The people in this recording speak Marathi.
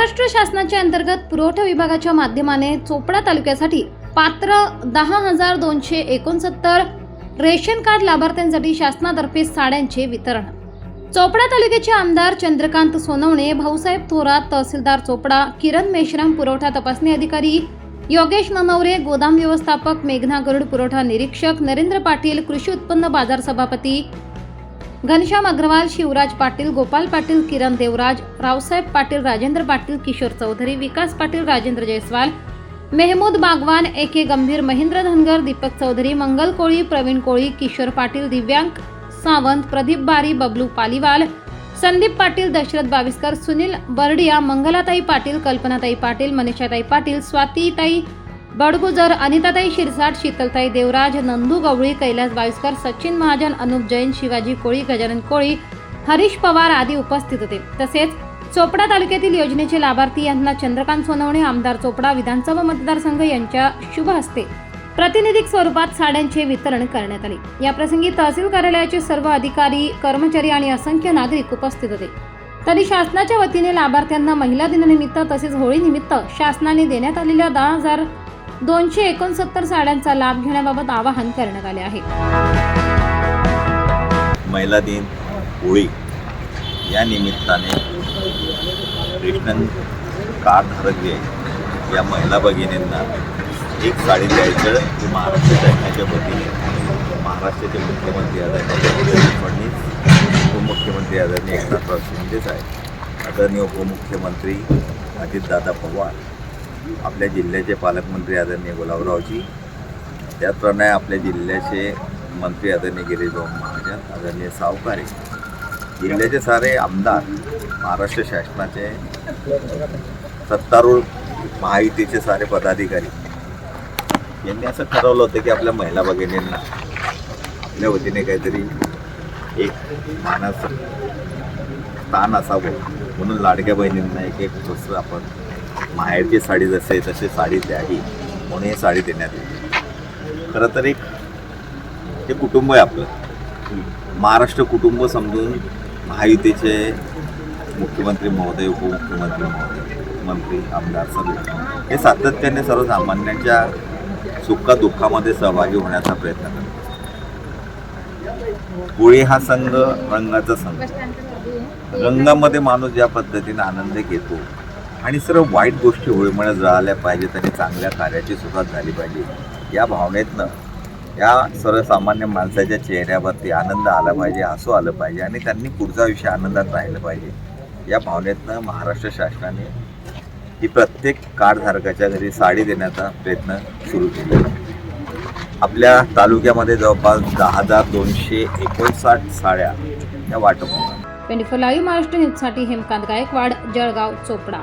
महाराष्ट्र शासनाच्या अंतर्गत पुरवठा विभागाच्या माध्यमाने चोपडा तालुक्यासाठी पात्र दहा हजार दोनशे एकोणसत्तर रेशन कार्ड लाभार्थ्यांसाठी शासनातर्फे साड्यांचे वितरण. चोपडा तालुक्याचे आमदार चंद्रकांत सोनवणे भाऊसाहेब थोरात तहसीलदार चोपडा किरण मेश्राम पुरवठा तपासणी अधिकारी योगेश ननवरे गोदाम व्यवस्थापक मेघना गरुड पुरवठा निरीक्षक नरेंद्र पाटील कृषी उत्पन्न बाजार सभापती घनश्याम अग्रवाल शिवराज पाटील गोपाल पाटील किरण देवराज रावसाहेब पाटील राजेंद्र पाटील किशोर चौधरी विकास पाटील राजेंद्र जयस्वाल मेहमूद बागवान ए के गंभीर महेंद्र धनगर दीपक चौधरी मंगल कोळी प्रवीण कोळी किशोर पाटील दिव्यांक सावंत प्रदीप बारी बबलू पालीवाल संदीप पाटील दशरथ बाविस्कर सुनील बर्डिया मंगलाताई पाटील कल्पनाताई पाटील मनीषाताई पाटील स्वातीताई बडगुजर अनिताताई शिरसाट शीतलताई देवराज नंदू गवळी कैलास बाविस्कर सचिन महाजन अनुप जैन शिवाजी कोळी गजानन कोळी हरीश पवार आदी उपस्थित होते. तसेच चोपडा तालुक्यातील योजनेचे लाभार्थी यांना चंद्रकांत सोनवणे आमदार चोपडा विधानसभा मतदारसंघ यांच्या शुभ हस्ते प्रातिनिधिक स्वरूपात साड्यांचे वितरण करण्यात आले. याप्रसंगी तहसील कार्यालयाचे सर्व अधिकारी कर्मचारी आणि असंख्य नागरिक उपस्थित होते. तरी शासनाच्या वतीने लाभार्थ्यांना महिला दिनानिमित्त तसेच होळीनिमित्त शासनाने देण्यात आलेल्या दहा हजार दोनशे एकोणसत्तर साड्यांचा लाभ घेण्याबाबत आवाहन करण्यात आले आहे. महिला दिन होळी. या निमित्ताने रेशन कार्डधारक जे या महिला भगिनींना एक साडी द्यायचं महाराष्ट्र शासनाच्या वतीने महाराष्ट्राचे मुख्यमंत्री आदरणीय देवेंद्र फडणवीस उपमुख्यमंत्री आदरणीय एकनाथराव शिंदेच आहे आदरणीय उपमुख्यमंत्री अजितदादा पवार आपल्या जिल्ह्याचे पालकमंत्री आदरणीय गुलाबरावजी त्याचप्रमाणे आपल्या जिल्ह्याचे मंत्री आदरणीय गिरीशभाऊ महाजन आदरणीय सावकारे जिल्ह्याचे सारे आमदार महाराष्ट्र शासनाचे सत्तारूढ महायुतीचे सारे पदाधिकारी. यांनी असं ठरवलं होतं की आपल्या महिला भगिनींना आपल्या वतीने काहीतरी एक मानाचं स्थान असावं म्हणून लाडक्या बहिणींना एक एक वस्त्र आपण माहेरची साडी जसे आहे तशी साडी द्यावी म्हणून ही साडी देण्यात येते. खरं तर एक हे कुटुंब आहे आपलं. महाराष्ट्र कुटुंब समजून महायुतीचे मुख्यमंत्री महोदय उपमुख्यमंत्री महोदय मंत्री आमदार सगळे हे सातत्याने सर्वसामान्यांच्या सुखा दुःखामध्ये सहभागी होण्याचा प्रयत्न करतात. होळी हा संघ रंगाचा संघ. रंगामध्ये माणूस ज्या पद्धतीने आनंद घेतो आणि सर्व वाईट गोष्टी होळीमुळे जळाल्या पाहिजेत आणि चांगल्या कार्याची सुरुवात झाली पाहिजे. या भावनेतनं या सर्वसामान्य माणसाच्या चेहऱ्यावरती आनंद आला पाहिजे हसू आलं पाहिजे आणि त्यांनी पुढचा आयुष्य आनंदात राहिलं पाहिजे. या भावनेतनं महाराष्ट्र शासनाने ही प्रत्येक कार्डधारकाच्या घरी साडी देण्याचा प्रयत्न सुरू केला. आपल्या तालुक्यामध्ये जवळपास दहा हजार दोनशे एकोणसाठ साड्या या वाटप होतात ट्वेंटी फोर लाईव्ह महाराष्ट्र न्यूजसाठी हेमकांत गायकवाड जळगाव चोपडा.